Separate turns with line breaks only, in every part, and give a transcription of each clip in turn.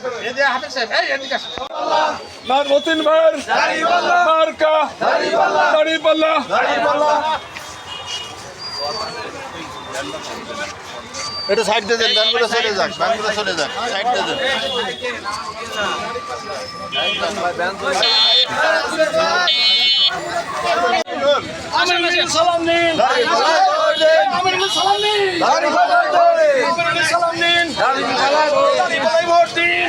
আকবার
মতিন ভাইয়ের মার্কা। দাড়িপাল্লা।
এটা সাইড দিয়ে দেন ব্যাঙ্গুলো চলে যাক ব্যাঙ্গুলো চলে যাক সাইড দিয়ে দেন।
সালাম নিন। সালাম নিন আমিরুল সালাম নিন দাড়িপাল্লায় ভোট দিন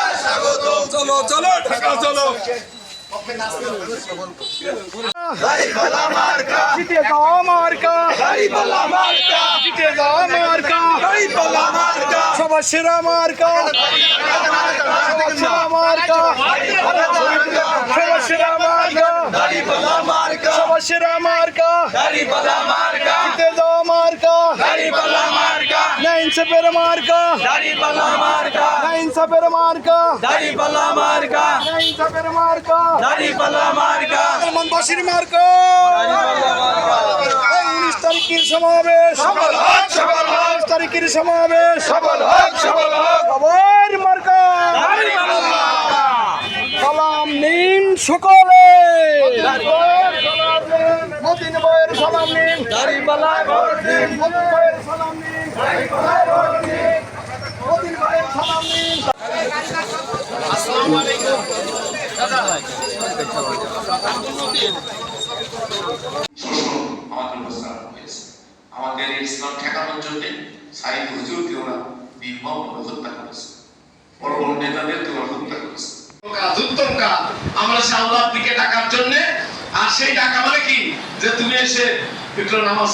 চলো চলো, ঢাকা, চলো।
জিতে যাওয়া মার্কা। জিতে যাওয়া মার্কা সবার সেরা মার্কা। সবার সেরা মার্কা সেরা মার্কা। নাইন সাপের মার্কা নাইন সাপের মার্কা নাইন সাপের মার্কা মনবাসীর মার্কা এই উনিশ তারিখের সমাবেশ উনিশ তারিখের সমাবেশ সবার মার্কা সালাম নিন সকলে মতিন ভাইয়ের সালাম নিন মতিন ভাইয়ের সালাম নিন মতিন ভাইয়ের সালাম নিন
শোষণ আমাদের ইসলাম ঠেকানোর জন্য সাইদ হুজুরকে ওরা নির্মমভাবে হত্যা করেছে বড় নেতাদেরকে ওরা হত্যা করেছে আমরা সে দিকে ডাকার জন্য আর সেই ডাকা মানে কি যে তুমি এসে নামাজ